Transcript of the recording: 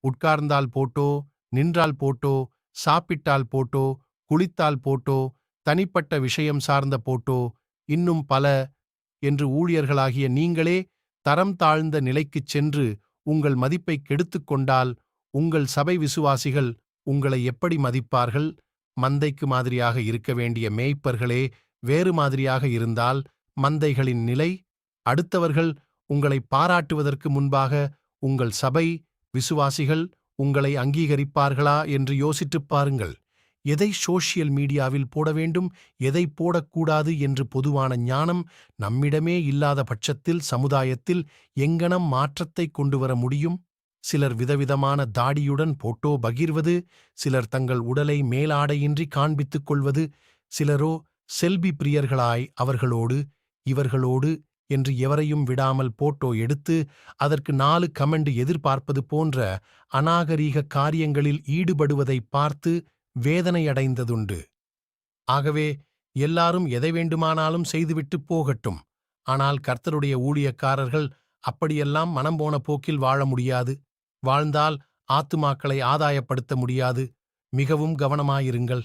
உட்கார்ந்தால் photo நின்றால் photo சாப்பிட்டால் photo குளித்தால் போட்டோ தனிப்பட்ட விஷயம் சார்ந்த போட்டோ இன்னும் பல என்று ஊழியர்களாகிய நீங்களே தரம் தாழ்ந்த நிலைக்குச் சென்று உங்கள் மதிப்பை கெடுத்துக் கொண்டால் உங்கள் சபை விசுவாசிகள் உங்களை எப்படி மதிப்பார்கள்? மந்தைக்கு மாதிரியாக இருக்க வேண்டிய மேய்ப்பர்களே வேறு மாதிரியாக இருந்தால் மந்தைகளின் நிலை அடுத்தவர்கள் உங்களை பாராட்டுவதற்கு முன்பாக உங்கள் சபை விசுவாசிகள் உங்களை அங்கீகரிப்பார்களா என்று யோசித்துப் பாருங்கள். எதை சோஷியல் மீடியாவில் போட வேண்டும் எதை போடக்கூடாது என்று பொதுவான ஞானம் நம்மிடமே இல்லாத பட்சத்தில் சமுதாயத்தில் எங்கனம் மாற்றத்தை கொண்டு வர முடியும்? சிலர் விதவிதமான தாடியுடன் போட்டோ பகிர்வது சிலர் தங்கள் உடலை மேலாடையின்றி காண்பித்துக் கொள்வது சிலரோ செல்பி பிரியர்களாய் அவர்களோடு இவர்களோடு என்று எவரையும் விடாமல் போட்டோ எடுத்து அதற்கு நாலு கமெண்ட் எதிர்பார்ப்பது போன்ற அநாகரீக காரியங்களில் ஈடுபடுவதை பார்த்து வேதனையடைந்ததுண்டு. ஆகவே எல்லாரும் எதை வேண்டுமானாலும் செய்துவிட்டு போகட்டும். ஆனால் கர்த்தருடைய ஊழியக்காரர்கள் அப்படியெல்லாம் மனம் போன போக்கில் வாழ முடியாது. வாழ்ந்தால் ஆத்துமாக்களை ஆதாயப்படுத்த முடியாது. மிகவும் கவனமாயிருங்கள்.